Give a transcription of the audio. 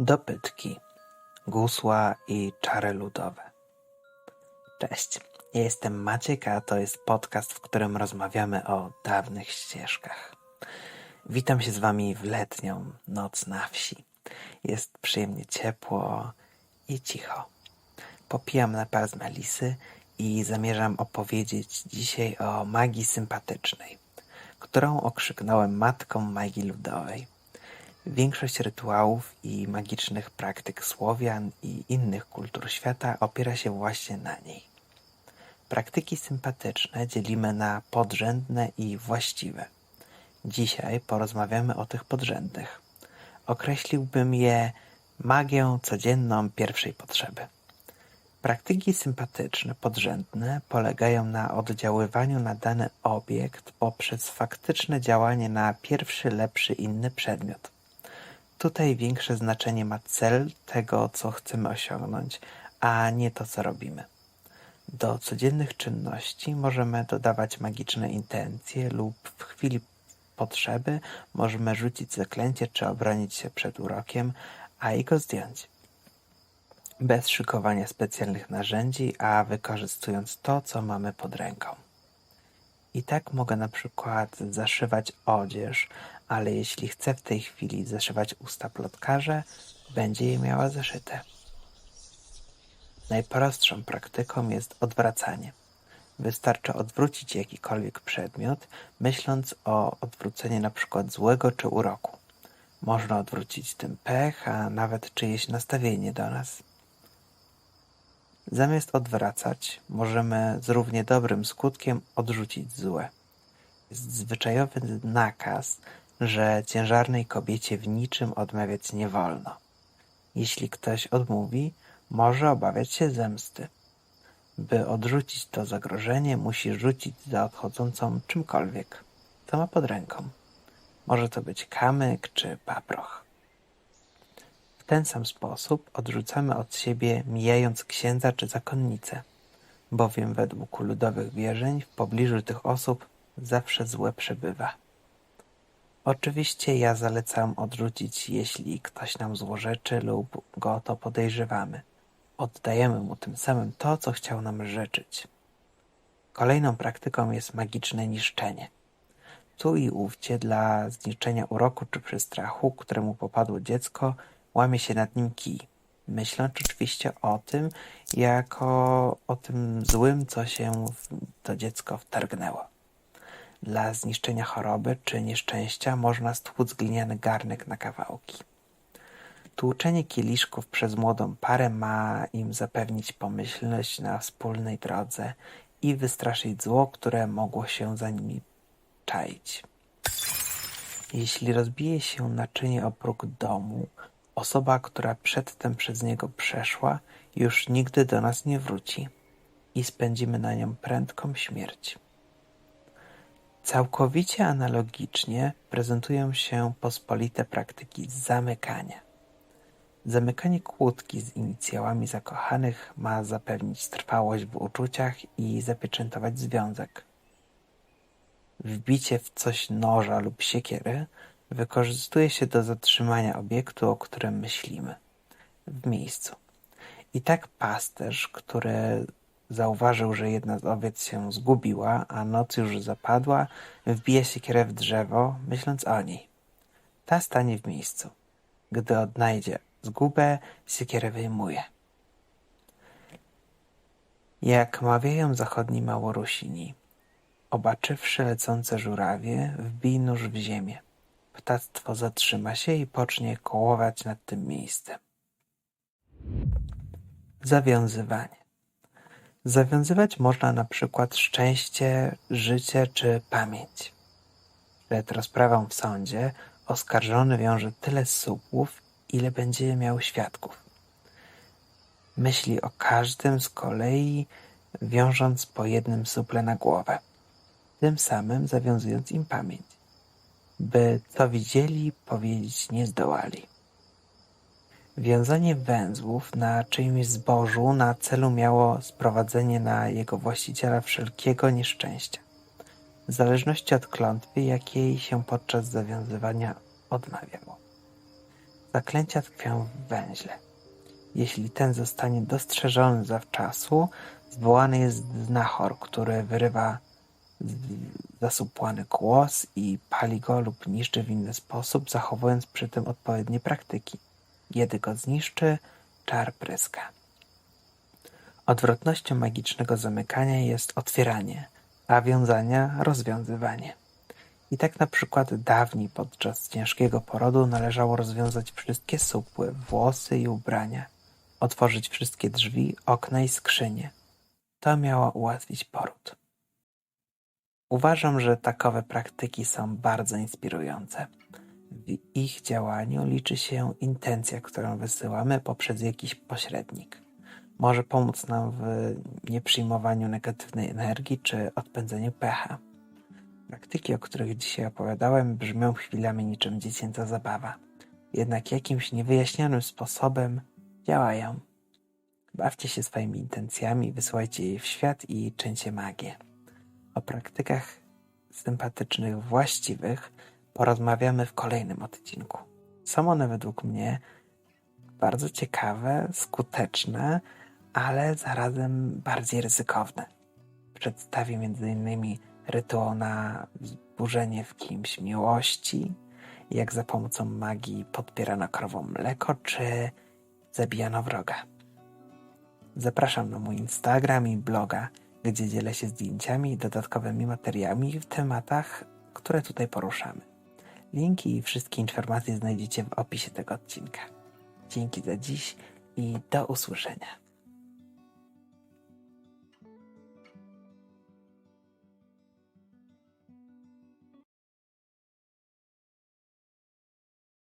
Dopytki, gusła i czary ludowe. Cześć, jestem Maciek, a to jest podcast, w którym rozmawiamy o dawnych ścieżkach. Witam się z Wami w letnią noc na wsi. Jest przyjemnie ciepło i cicho. Popijam napar z melisy i zamierzam opowiedzieć dzisiaj o magii sympatycznej, którą okrzyknąłem matką magii ludowej. Większość rytuałów i magicznych praktyk Słowian i innych kultur świata opiera się właśnie na niej. Praktyki sympatyczne dzielimy na podrzędne i właściwe. Dzisiaj porozmawiamy o tych podrzędnych. Określiłbym je magią codzienną pierwszej potrzeby. Praktyki sympatyczne podrzędne polegają na oddziaływaniu na dany obiekt poprzez faktyczne działanie na pierwszy, lepszy inny przedmiot. Tutaj większe znaczenie ma cel tego, co chcemy osiągnąć, a nie to, co robimy. Do codziennych czynności możemy dodawać magiczne intencje lub w chwili potrzeby możemy rzucić zaklęcie czy obronić się przed urokiem, a i go zdjąć. Bez szykowania specjalnych narzędzi, a wykorzystując to, co mamy pod ręką. I tak mogę na przykład zaszywać odzież, ale jeśli chcę w tej chwili zaszywać usta plotkarze, będzie je miała zaszyte. Najprostszą praktyką jest odwracanie. Wystarczy odwrócić jakikolwiek przedmiot, myśląc o odwróceniu przykład złego czy uroku. Można odwrócić tym pech, a nawet czyjeś nastawienie do nas. Zamiast odwracać, możemy z równie dobrym skutkiem odrzucić złe. Jest zwyczajowy nakaz, że ciężarnej kobiecie w niczym odmawiać nie wolno. Jeśli ktoś odmówi, może obawiać się zemsty. By odrzucić to zagrożenie, musi rzucić za odchodzącą czymkolwiek, co ma pod ręką. Może to być kamyk czy paproch. W ten sam sposób odrzucamy od siebie, mijając księdza czy zakonnicę, bowiem według ludowych wierzeń w pobliżu tych osób zawsze złe przebywa. Oczywiście ja zalecam odrzucić, jeśli ktoś nam złorzeczy lub go o to podejrzewamy. Oddajemy mu tym samym to, co chciał nam życzyć. Kolejną praktyką jest magiczne niszczenie. Tu i ówdzie dla zniszczenia uroku czy przestrachu, któremu popadło dziecko, łamie się nad nim kij, myśląc oczywiście o tym, jako o tym złym, co się w to dziecko wtargnęło. Dla zniszczenia choroby czy nieszczęścia można stłuc gliniany garnek na kawałki. Tłuczenie kieliszków przez młodą parę ma im zapewnić pomyślność na wspólnej drodze i wystraszyć zło, które mogło się za nimi czaić. Jeśli rozbije się naczynie o próg domu, osoba, która przedtem przez niego przeszła, już nigdy do nas nie wróci i spędzimy na nią prędką śmierć. Całkowicie analogicznie prezentują się pospolite praktyki zamykania. Zamykanie kłódki z inicjałami zakochanych ma zapewnić trwałość w uczuciach i zapieczętować związek. Wbicie w coś noża lub siekiery wykorzystuje się do zatrzymania obiektu, o którym myślimy, w miejscu. I tak pasterz, który Zauważył, że jedna z owiec się zgubiła, a noc już zapadła, wbija siekierę w drzewo, myśląc o niej. Ta stanie w miejscu. Gdy odnajdzie zgubę, siekierę wyjmuje. Jak mawiają zachodni Małorusini, obaczywszy lecące żurawie, wbij nóż w ziemię. Ptactwo zatrzyma się i pocznie kołować nad tym miejscem. Zawiązywanie. Zawiązywać można na przykład szczęście, życie czy pamięć. Przed rozprawą w sądzie oskarżony wiąże tyle supłów, ile będzie miał świadków. Myśli o każdym z kolei, wiążąc po jednym suple na głowę, tym samym zawiązując im pamięć, by co widzieli, powiedzieć nie zdołali. Wiązanie węzłów na czyimś zbożu na celu miało sprowadzenie na jego właściciela wszelkiego nieszczęścia, w zależności od klątwy, jakiej się podczas zawiązywania odmawiało. Zaklęcia tkwią w węźle. Jeśli ten zostanie dostrzeżony zawczasu, zwołany jest znachor, który wyrywa zasupłany głos i pali go lub niszczy w inny sposób, zachowując przy tym odpowiednie praktyki. Kiedy go zniszczy, czar pryska. Odwrotnością magicznego zamykania jest otwieranie, a wiązania rozwiązywanie. I tak na przykład dawniej podczas ciężkiego porodu należało rozwiązać wszystkie supły, włosy i ubrania, otworzyć wszystkie drzwi, okna i skrzynie. To miało ułatwić poród. Uważam, że takowe praktyki są bardzo inspirujące. W ich działaniu liczy się intencja, którą wysyłamy poprzez jakiś pośrednik. Może pomóc nam w nieprzyjmowaniu negatywnej energii czy odpędzeniu pecha. Praktyki, o których dzisiaj opowiadałem, brzmią chwilami niczym dziecięca zabawa, jednak jakimś niewyjaśnionym sposobem działają. Bawcie się swoimi intencjami, wysyłajcie je w świat i czyńcie magię. O praktykach sympatycznych, właściwych porozmawiamy w kolejnym odcinku. Są one według mnie bardzo ciekawe, skuteczne, ale zarazem bardziej ryzykowne. Przedstawię m.in. rytuał na wzburzenie w kimś miłości, jak za pomocą magii podpierano krową mleko, czy zabijano wroga. Zapraszam na mój Instagram i bloga, gdzie dzielę się zdjęciami i dodatkowymi materiałami w tematach, które tutaj poruszamy. Linki i wszystkie informacje znajdziecie w opisie tego odcinka. Dzięki za dziś i do usłyszenia.